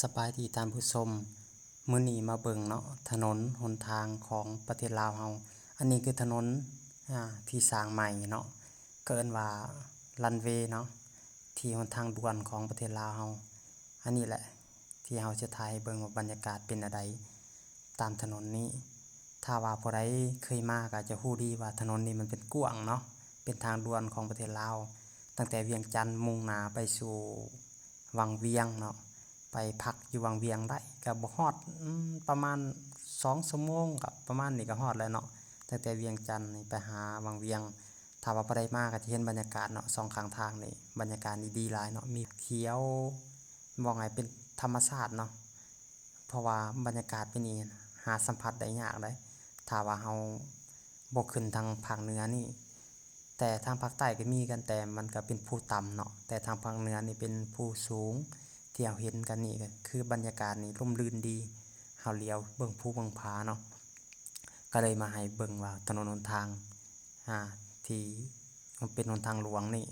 สบายดีท่านผู้ชมมื้อนี้มาเบิ่งเนาะถนนหนทางของประเทศลาวเฮาอันนี้คือถนนอ่าที่สร้างใหม่เนาะเกินว่ารันเวเนาะที่หนทางด่วนของประเทศลาวเฮาอันนี้แหละที่เฮาจะถ่ายเบิ่งว่าบรรยากาศเป็นจั่งใดตามถนนนี้ ถ้าว่าผู้ใดเคยมาก็จะฮู้ดีว่าถนนนี้มันเป็นกว้างเนาะเป็นทางด่วนของประเทศลาวตั้งแต่เวียงจันทน์มุ่งหน้าไปสู่วังเวียงเนาะ ไปพักอยู่วังเวียงได้ก็บ่ฮอดประมาณ2ชั่วโมงก็ประมาณนี้ก็ฮอดแล้วเนาะตั้งแต่เวียงจันทน์ไปหาวังเวียงถ้าว่าบ่ได้มาก็จะเห็นบรรยากาศเนาะสองข้างทางนี่บรรยากาศนี่ดีหลายเนาะมีเขียวว่าไงเป็นธรรมชาติเนาะเพราะว่าบรรยากาศเป็นนี้หาสัมผัสได้ยากเด้ถ้าว่าเฮาบ่ขึ้นทางภาคเหนือนี่ แต่ทางภาคใต้ก็มีกันแต่มันก็เป็นภูต่ำเนาะแต่ทางภาคเหนือนี่เป็นภูสูง ที่เราเห็นกันนี่ก็คือบรรยากาศนี่ร่มรื่นดีเฮาเลี้ยวเบิ่งภูเบิ่งผาเนาะก็เลยมาให้เบิ่งว่าถนนหนทางอ่าที่มันเป็นหนทางหลวงนี่